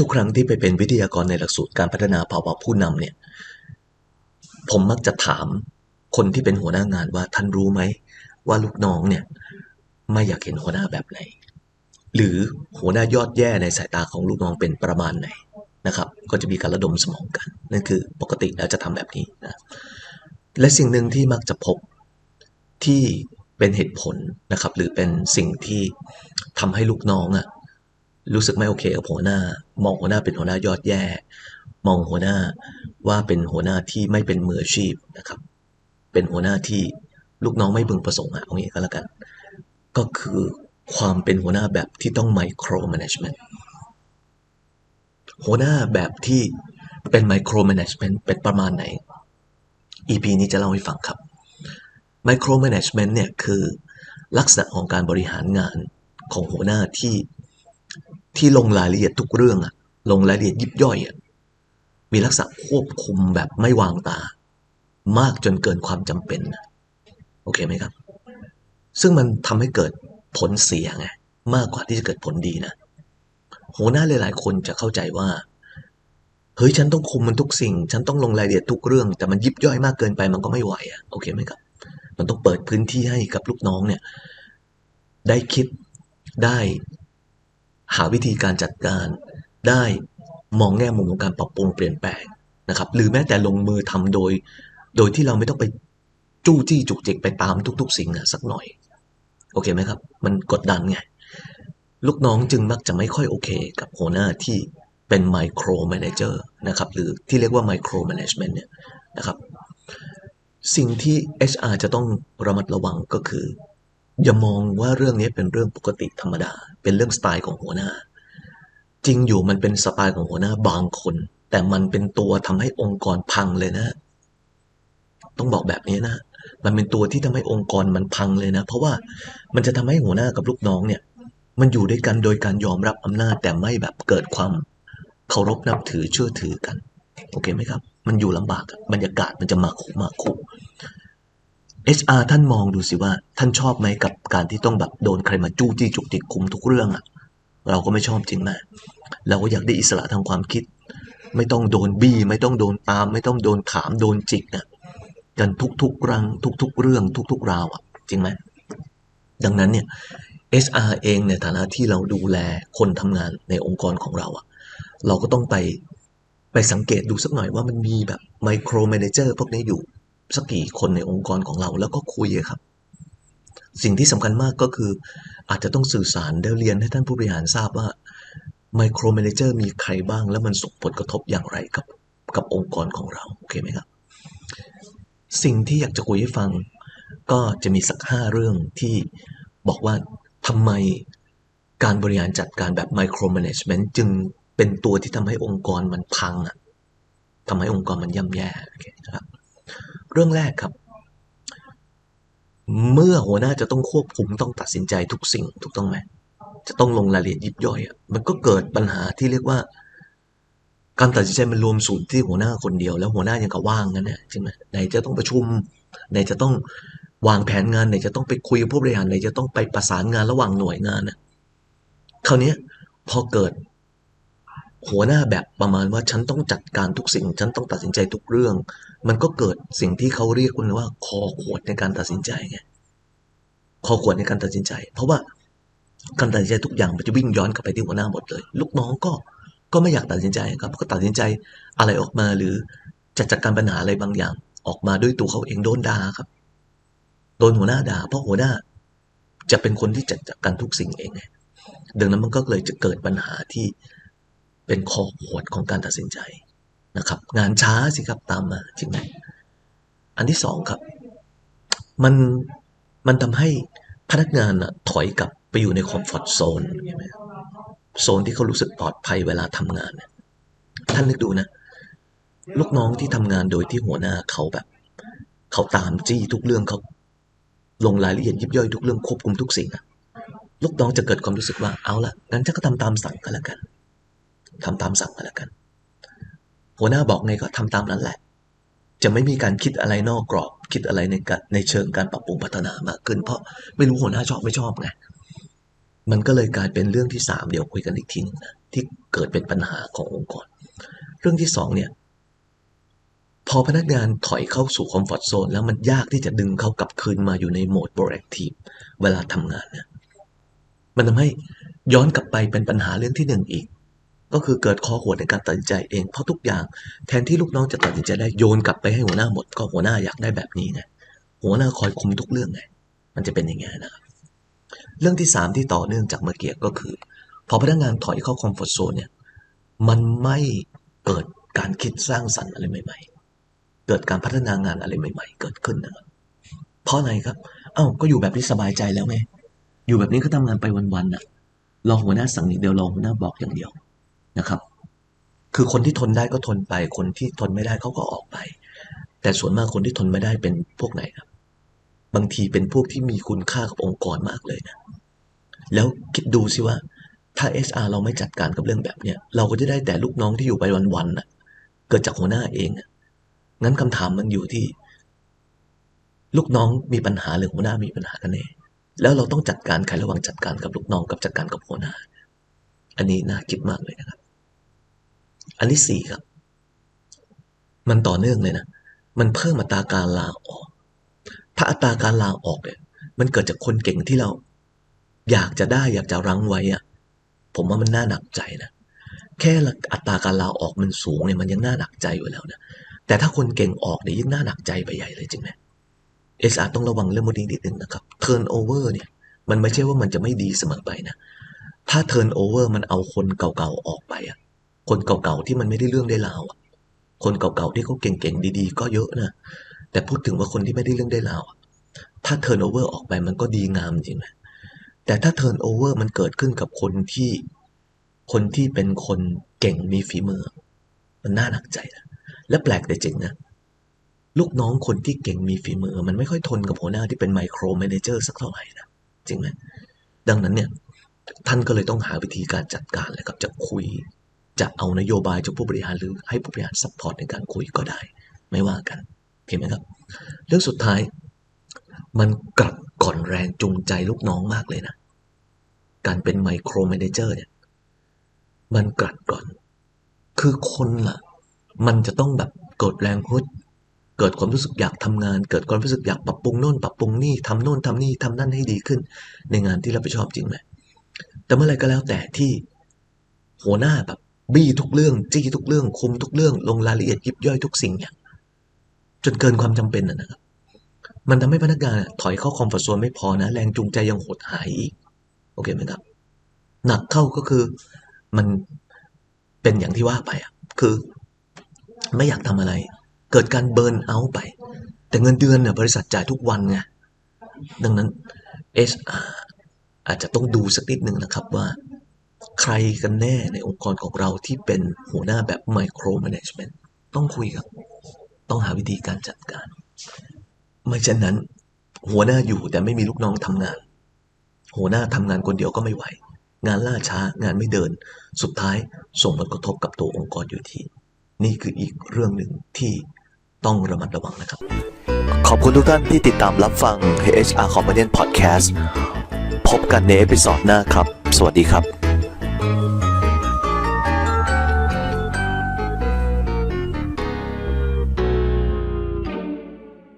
ทุกครั้งที่ไปเป็นวิทยากรในหลักสูตรการพัฒนาภาวะผู้นำเนี่ย ผมมักจะถามคนที่เป็นหัวหน้างานว่าท่านรู้ไหม ว่าลูกน้องเนี่ย ไม่อยากเห็นหัวหน้าแบบไหน หรือหัวหน้ายอดแย่ในสายตาของลูกน้องเป็นประมาณไหนนะครับ ก็จะมีการระดมสมองกัน นั่นคือปกติแล้วจะทำแบบนี้นะและสิ่งหนึ่งที่มักจะพบที่เป็นเหตุผลนะครับ หรือเป็นสิ่งที่ทำให้ลูกน้องอะ รู้สึกไม่โอเคกับหัวหน้า มองหัวหน้าเป็นหัวหน้ายอดแย่ มองหัวหน้าว่าเป็นหัวหน้าที่ไม่เป็นมืออาชีพนะครับ เป็นหัวหน้าที่ลูกน้องไม่บึงประสงค์อะเอางี้ก็แล้วกัน ก็คือความเป็นหัวหน้าแบบที่ต้องไมโคร m ม n a g e m e n t หัวหน้าแบบที่เป็นไมโคร m ม n a g e m e n t เป็นประมาณไหน EP นี้จะเล่าให้ฟังครับไมโคร m ม n a g e m e n t เนี่ยคือลักษณะของการบริหารงานของหัวหน้าที่ ที่ลงรายละเอียดทุกเรื่องอะลงรายละเอียดยิบย่อยอะมีลักษณะควบคุมแบบไม่วางตา มากจนเกินความจำเป็น โอเคไหมครับ ซึ่งมันทำให้เกิดผลเสียไงมากกว่าที่จะเกิดผลดีนะหัวหน้าหลาย ๆ คนจะเข้าใจว่าเฮ้ยฉันต้องคุมมันทุกสิ่ง ฉันต้องลงรายละเอียดทุกเรื่อง แต่มันยิบย่อยมากเกินไปมันก็ไม่ไหวอะโอเคไหมครับ มันต้องเปิดพื้นที่ให้กับลูกน้องเนี่ย ได้คิดได้ หาวิธีการจัดการได้มองแง่มุมของการปรับปรุงเปลี่ยนแปลงนะครับ หรือแม้แต่ลงมือทำโดย โดยที่เราไม่ต้องไปจู้จี้จุกจิกไปตามทุก ๆ สิ่งอะสักหน่อย โอเคไหมครับ มันกดดันไง ลูกน้องจึงมักจะไม่ค่อยโอเค กับหัวหน้าที่เป็นไมโครแมเนเจอร์นะครับ หรือที่เรียกว่าไมโครแมネจเมนต์เนี่ยนะครับ สิ่งที่ HR จะต้องระมัดระวังก็คือ อย่ามองว่าเรื่องนี้เป็นเรื่องปกติธรรมดา เป็นเรื่องสไตล์ของหัวหน้า จริงอยู่มันเป็นสไตล์ของหัวหน้าบางคน แต่มันเป็นตัวทำให้องค์กรพังเลยนะ ต้องบอกแบบนี้นะ มันเป็นตัวที่ทำให้องค์กรมันพังเลยนะ เพราะว่ามันจะทำให้หัวหน้ากับลูกน้องเนี่ย มันอยู่ด้วยกันโดยการยอมรับอำนาจ แต่ไม่แบบเกิดความเคารพนับถือเชื่อถือกัน โอเคไหมครับ มันอยู่ลำบากบรรยากาศมันจะมาคุมาคุ HR ท่านมองดูสิว่าท่านชอบไหมกับการที่ต้องแบบโดนใครมาจู้จี้จุกจิกคุมทุกเรื่องอะเราก็ไม่ชอบจริงไหมเราก็อยากได้อิสระทางความคิด ไม่ต้องโดนบี้ ไม่ต้องโดนตาม ไม่ต้องโดนถามโดนจิกอะกันทุกๆรังทุก ๆ เรื่องทุก ๆ ราวอะจริงไหมดังนั้นเนี่ย HR เองในฐานะที่เราดูแลคนทำงานในองค์กรของเราอะเราก็ต้องไปไปสังเกตดูสักหน่อยว่ามันมีแบบไมโคร m ม n a เจอร์พวกนี้อยู่ สักกี่คนในองค์กรของเราแล้วก็คุยครับ สิ่งที่สำคัญมากก็คือ อาจจะต้องสื่อสารได้เรียนให้ท่านผู้บริหารทราบว่าไมโคร m ม n a เจอร์มีใครบ้าง แล้วมันส่งผลกระทบอย่างไรกับกับองค์กรของเรา โอเคไหมครับ สิ่งที่อยากจะคุยให้ฟัง ก็จะมีสักห้าเรื่องที่บอกว่าทำไมการบริหารจัดการแบบไมโคร m ม n a จเมนต์จึงเป็นตัวที่ทำให้องค์กรมันพังอะทำให้องค์กรมันย่ำแย่โอเคนะครับ เรื่องแรกครับ เมื่อหัวหน้าจะต้องควบคุมต้องตัดสินใจทุกสิ่งถูกต้องไหมจะต้องลงรายละเอียดยิบย่อยมันก็เกิดปัญหาที่เรียกว่า การตัดสินใจมันรวมศูนย์ที่หัวหน้าคนเดียว แล้วหัวหน้ายังกับว่างกันเนี่ยใช่ไหมไหนจะต้องประชุมไหนจะต้องวางแผนงานไหนจะต้องไปคุยกับผู้บริหารไหนจะต้องไปประสานงานระหว่างหน่วยงานน่ะคราวนี้พอเกิด หัวหน้าแบบประมาณว่าฉันต้องจัดการทุกสิ่ง ฉันต้องตัดสินใจทุกเรื่อง มันก็เกิดสิ่งที่เขาเรียกกันว่า คอขวดในการตัดสินใจไงคอขวดในการตัดสินใจ เพราะว่าการตัดสินใจทุกอย่างมันจะวิ่งย้อนกลับไปที่หัวหน้าหมดเลย ลูกน้องก็ก็ไม่อยากตัดสินใจครับก็ตัดสินใจอะไรออกมาหรือจะจัดการปัญหาอะไรบางอย่าง ออกมาด้วยตัวเขาเองโดนด่าครับ โดนหัวหน้าด่า เพราะหัวหน้า จะเป็นคนที่จัดการทุกสิ่งเองไงดังนั้นมันก็เลยจะเกิดปัญหาที่ เป็นคอขวดของการตัดสินใจนะครับ งานช้าสิครับตามมาจริงไหมอันที่สองครับ มันมันทำให้พนักงานอะถอยกลับไปอยู่ในคอมฟอร์ทโซนใช่ไหมโซนที่เขารู้สึกปลอดภัยเวลาทำงานท่านนึกดูนะ ลูกน้องที่ทำงานโดยที่หัวหน้าเขาแบบ เขาตามจี้ทุกเรื่องเขาลงรายละเอียดยิบย่อยทุกเรื่องควบคุมทุกสิ่งอะลูกน้องจะเกิดความรู้สึกว่าเอาละงั้นฉันก็ทำตามสั่งก็แล้วกัน ทำตามสั่งก็แล้วกัน หัวหน้าบอกไงก็ทำตามนั้นแหละ จะไม่มีการคิดอะไรนอกกรอบ คิดอะไรในการในเชิงการปรับปรุงพัฒนามากขึ้น เพราะไม่รู้หัวหน้าชอบไม่ชอบไงมันก็เลยกลายเป็นเรื่องที่สามเดี๋ยวคุยกันอีกทีนึงนะที่เกิดเป็นปัญหาขององค์กร เรื่องที่สองเนี่ยพอพนักงานถอยเข้าสู่คอมฟอร์ทโซนแล้วมันยากที่จะดึงเขากลับคืนมาอยู่ในโหมด proactive เวลาทำงานเนี่ยมันทำให้ย้อนกลับไปเป็นปัญหาเรื่องที่หนึ่งอีก ก็คือเกิดคอหัวในการตัดสินใจเองเพราะทุกอย่างแทนที่ลูกน้องจะตัดสินใจได้โยนกลับไปให้หัวหน้าหมด ก็หัวหน้าอยากได้แบบนี้ไงหัวหน้าคอยคุมทุกเรื่องไงมันจะเป็นอย่างไงนะครับเรื่องที่สามที่ต่อเนื่องจากเมื่อกี้ก็คือ พอพนักงานถอยเข้าคอมฟอร์ทโซนเนี่ยมันไม่เกิดการคิดสร้างสรรค์อะไรใหม่ ๆ เกิดการพัฒนางานอะไรใหม่ ๆ เกิดขึ้นนะครับเพราะอะไรครับเอ้าก็อยู่แบบนี้สบายใจแล้วไงอยู่แบบนี้ก็ทำงานไปวันๆน่ะรอหัวหน้าสั่งอย่างเดียวรอหัวหน้าบอกอย่างเดียว นะครับ คือคนที่ทนได้ก็ทนไป คนที่ทนไม่ได้เขาก็ออกไป แต่ส่วนมากคนที่ทนไม่ได้เป็นพวกไหนครับ บางทีเป็นพวกที่มีคุณค่ากับองค์กรมากเลยนะ แล้วคิดดูสิว่า ถ้า HR เราไม่จัดการกับเรื่องแบบเนี้ยเราก็จะได้แต่ลูกน้องที่อยู่ไปวันๆน่ะเกิดจากหัวหน้าเองอะงั้นคำถามมันอยู่ที่ ลูกน้องมีปัญหาหรือหัวหน้ามีปัญหากันแน่แล้วเราต้องจัดการใครระหว่างจัดการกับลูกน้องกับจัดการกับหัวหน้า อันนี้น่าคิดมากเลยนะครับ อันที่สี่ครับ มันต่อเนื่องเลยนะ มันเพิ่มอัตราการลาออก ถ้าอัตราการลาออกเนี่ย มันเกิดจากคนเก่งที่เรา อยากจะได้อยากจะรั้งไว้อะผมว่ามันน่าหนักใจนะแค่อัตราการลาออกมันสูงเนี่ยมันยังน่าหนักใจอยู่แล้วนะแต่ถ้าคนเก่งออกเนี่ยยิ่งน่าหนักใจไปใหญ่เลยจริงไหม SR ต้องระวังเรื่องพวกนี้นิดนึงนะครับ turnover เวอร์เนี่ย มันไม่ใช่ว่ามันจะไม่ดีเสมอไปนะ ถ้า turnover มันเอาคนเก่าๆออกไปอะ คนเก่าๆที่มันไม่ได้เรื่องได้ราวคนเก่าๆที่เขาเก่งๆดี ๆ ก็เยอะนะแต่พูดถึงว่าคนที่ไม่ได้เรื่องได้ราวถ้า turnover อร์ออกไปมันก็ดีงามจริงไหมแต่ถ้า turnover มันเกิดขึ้นกับคนที่คนที่เป็นคนเก่งมีฝีมือ มันน่าหนักใจนะและแปลกแต่จริงนะลูกน้องคนที่เก่งมีฝีมือ มันไม่ค่อยทนกับหัวหน้าที่เป็นไมโครแมเนเจอร์สักเท่าไหร่นะจริงไหมดังนั้นเนี่ยท่านก็เลยต้องหาวิธีการจัดการเลยครับจะคุย จะเอานโยบายจากผู้บริหารหรือให้ผู้บริหารซัพพอร์ตในการคุยก็ได้ ไม่ว่ากันโอเคไหมครับ เรื่องสุดท้าย มันกลับก่อนแรงจูงใจลูกน้องมากเลยนะ การเป็นไมโครแมเนเจอร์เนี่ย มันกลัดก่อน คือคนล่ะ มันจะต้องแบบเกิดแรงฮึดเกิดความรู้สึกอยากทำงาน เกิดความรู้สึกอยากปรับปรุงโน่นปรับปรุงนี่ทำโน่นทำนี่ทำนั่นให้ดีขึ้น ในงานที่รับผิดชอบจริงไหมแต่เมื่อไรก็แล้วแต่ที่หัวหน้าแบบ บี้ทุกเรื่อง จี้ทุกเรื่อง คุมทุกเรื่อง ลงรายละเอียดยิบย่อยทุกสิ่งอย่าง จนเกินความจำเป็นนะนะครับ มันทำให้พนักงานถอยเข้าคอมฟอร์ทโซนไม่พอนะ แรงจูงใจยังหดหายอีก โอเคไหมครับ หนักเข้าก็คือมันเป็นอย่างที่ว่าไปอะ คือไม่อยากทำอะไร เกิดการเบิร์นเอาไป แต่เงินเดือนเนี่ยบริษัทจ่ายทุกวันไง ดังนั้น HR อาจจะต้องดูสักนิดหนึ่งนะครับว่า ใครกันแน่ในองค์กรของเราที่เป็นหัวหน้าแบบไมโครแมネจเมนต์ต้องคุยครับ ต้องหาวิธีการจัดการ ไม่เช่นนั้น หัวหน้าอยู่แต่ไม่มีลูกน้องทำงาน หัวหน้าทำงานคนเดียวก็ไม่ไหว งานล่าช้างานไม่เดิน สุดท้ายส่งผลกระทบกับตัวองค์กรอยู่ที่นี่คืออีกเรื่องหนึ่งที่ต้องระมัดระวังนะครับ ขอบคุณทุกท่านที่ติดตามรับฟัง HR Companion Podcast พบกันในเอพิซอดหน้าครับ สวัสดีครับ